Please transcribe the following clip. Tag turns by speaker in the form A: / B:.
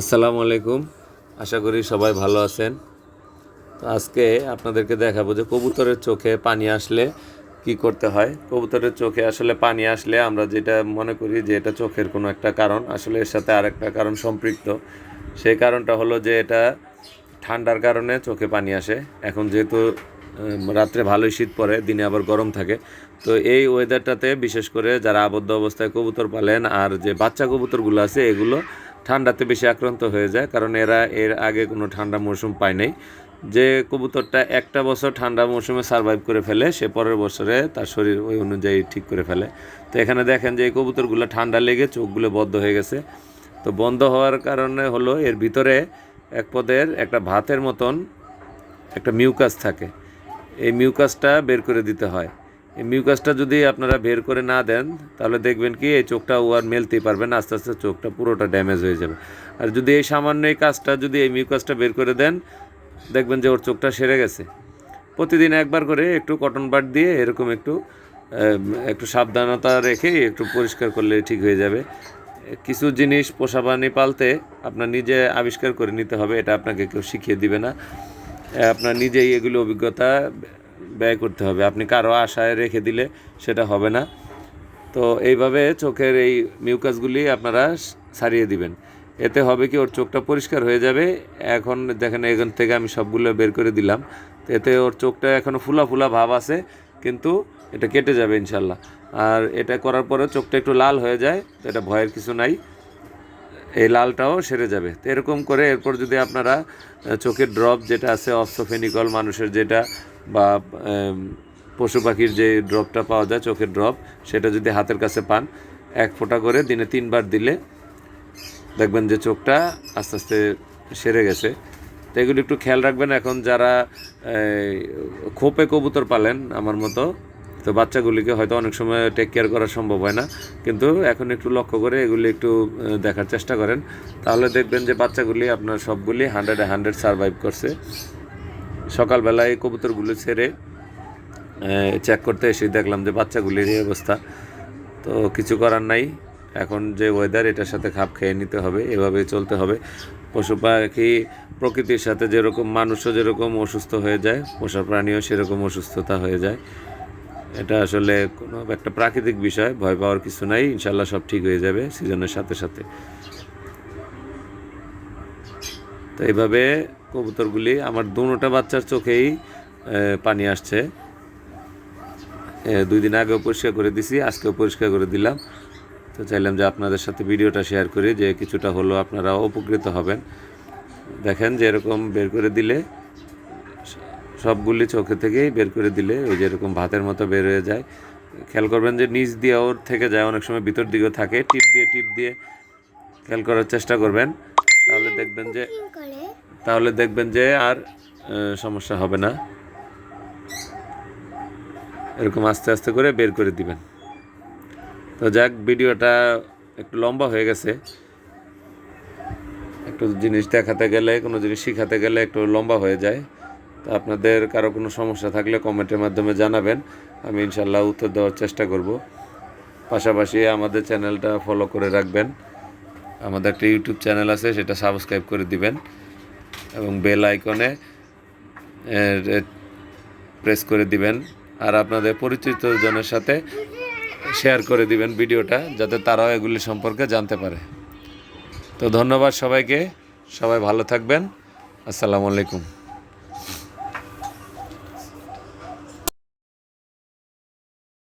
A: আসসালামু আলাইকুম। আশা করি সবাই ভালো আছেন। তো আজকে আপনাদেরকে দেখাবো যে কবুতরের চোখে পানি আসলে কি করতে হয়। কবুতরের চোখে আসলে পানি আসলে আমরা যেটা মনে করি যে এটা চোখের কোনো একটা কারণ, আসলে এর সাথে আরেকটা কারণ সম্পৃক্ত। সেই কারণটা হলো যে এটা ঠান্ডার কারণে চোখে পানি আসে। এখন যেহেতু রাত্রে ভালোই শীত পড়ে, দিনে আবার গরম থাকে। তো এই ওয়েদারটাতে বিশেষ করে যারা আবদ্ধ অবস্থায় কবুতর পালেন আর যে বাচ্চা কবুতরগুলো আছে, এগুলো ঠান্ডাতে বেশি আক্রান্ত হয়ে যায়, কারণ এরা এর আগে কোনো ঠান্ডা মৌসুম পায় নাই। যে কবুতরটা একটা বছর ঠান্ডা মৌসুমে সার্ভাইভ করে ফেলে, সে পরের বছরে তার শরীর ওই অনুযায়ী ঠিক করে ফেলে। তো এখানে দেখেন যে এই কবুতরগুলো ঠান্ডা লেগে চোখগুলো বদ্ধ হয়ে গেছে। তো বন্ধ হওয়ার কারণে হলো এর ভিতরে এক পদের একটা ভাতের মতন একটা মিউকাস থাকে। এই মিউকাসটা বের করে দিতে হয়। এই মিউকাসটা যদি আপনারা বের করে না দেন, তাহলে দেখবেন কি এই চোখটা ও আর মেলতেই পারবে না, আস্তে আস্তে চোখটা পুরোটা ড্যামেজ হয়ে যাবে। আর যদি এই সামান্য এই কাজটা, যদি এই মিউকাসটা বের করে দেন, দেখবেন যে ওর চোখটা সেরে গেছে। প্রতিদিন একবার করে একটু কটন বাট দিয়ে এরকম একটু একটু সাবধানতা রেখে একটু পরিষ্কার করলে ঠিক হয়ে যাবে। কিছু জিনিস পোষা প্রাণী পালতে আপনার নিজে আবিষ্কার করে নিতে হবে, এটা আপনাকে কেউ শিখিয়ে দিবে না। আপনার নিজেই এগুলো অভিজ্ঞতা ব্যয় করতে হবে। আপনি কারও আশায় রেখে দিলে সেটা হবে না। তো এইভাবে চোখের এই মিউকাসগুলি আপনারা সারিয়ে দিবেন। এতে হবে কি ওর চোখটা পরিষ্কার হয়ে যাবে। এখন দেখেন এখান থেকে আমি সবগুলো বের করে দিলাম। এতে ওর চোখটা এখনও ফুলা ফুলা ভাব আছে, কিন্তু এটা কেটে যাবে ইনশাল্লাহ। আর এটা করার পরে চোখটা একটু লাল হয়ে যায়, তো এটা ভয়ের কিছু নাই। এই লালটাও সেরে যাবে। তো এরকম করে এরপর যদি আপনারা চোখের ড্রপ যেটা আছে অস্ত্রফেনিকল মানুষের যেটা বা পশু পাখির যে ড্রপটা পাওয়া যায়, চোখের ড্রপ, সেটা যদি হাতের কাছে পান, এক ফোঁটা করে দিনে তিনবার দিলে দেখবেন যে চোখটা আস্তে আস্তে সেরে গেছে। তো এগুলো একটু খেয়াল রাখবেন এখন যারা খোপে কবুতর পালেন আমার মতো, তো বাচ্চাগুলিকে হয়তো অনেক সময় টেক কেয়ার করা সম্ভব হয় না, কিন্তু এখন একটু লক্ষ্য করে এগুলি একটু দেখার চেষ্টা করেন। তাহলে দেখবেন যে বাচ্চাগুলি আপনার সবগুলি হান্ড্রেডে হান্ড্রেড সারভাইভ করছে। সকালবেলায় কবুতরগুলো ছেড়ে চেক করতে এসে দেখলাম যে বাচ্চাগুলির এই অবস্থা। তো কিছু করার নাই। এখন যে ওয়েদার এটার সাথে খাপ খেয়ে নিতে হবে এভাবেই চলতে হবে। পশু পাখি, প্রকৃতির সাথে যেরকম মানুষও যেরকম অসুস্থ হয়ে যায়, পোষা প্রাণীও সেরকম অসুস্থতা হয়ে যায়। এটা আসলে কোনো একটা প্রাকৃতিক বিষয়, ভয় পাওয়ার কিছু নাই। ইনশাল্লাহ সব ঠিক হয়ে যাবে সিজনের সাথে সাথে। তো এইভাবে কবুতরগুলি আমার দুটা বাচ্চার চোখেই পানি আসছে। দুই দিন আগেও পরিষ্কার করে দিছি, আজকেও পরিষ্কার করে দিলাম। তো চাইলাম যে আপনাদের সাথে ভিডিওটা শেয়ার করি, যে কিছুটা হলো আপনারা উপকৃত হবেন। দেখেন যে এরকম বের করে দিলে, সবগুলি চোখে থেকেই বের করে দিলে ওই যে এরকম ভাতের মতো বের হয়ে যায়। খেয়াল করবেন যে নিচ দিয়ে ওর থেকে যায়, অনেক সময় ভিতর দিকেও থাকে, টিপ দিয়ে টিপ দিয়ে খেয়াল করার চেষ্টা করবেন। তাহলে দেখবেন যে তাহলে দেখবেন যে আর সমস্যা হবে না। এরকম আস্তে আস্তে করে বের করে দিবেন। তো যাক, ভিডিওটা একটু লম্বা হয়ে গেছে। একটু জিনিস দেখাতে গেলে, কোনো জিনিস শিখাতে গেলে একটু লম্বা হয়ে যায়। তো আপনাদের কারও কোনো সমস্যা থাকলে কমেন্টের মাধ্যমে জানাবেন। আমি ইনশাল্লাহ উত্তর দেওয়ার চেষ্টা করব। পাশাপাশি আমাদের চ্যানেলটা ফলো করে রাখবেন। আমাদের একটা ইউটিউব চ্যানেল আছে, সেটা সাবস্ক্রাইব করে দিবেন। এবং বেল আইকনে প্রেস করে দিবেন। আর আপনাদের পরিচিত জনের সাথে শেয়ার করে দিবেন ভিডিওটা, যাতে তারাও এগুলি সম্পর্কে জানতে পারে। তো ধন্যবাদ সবাইকে। সবাই ভালো থাকবেন। আসসালামু আলাইকুম।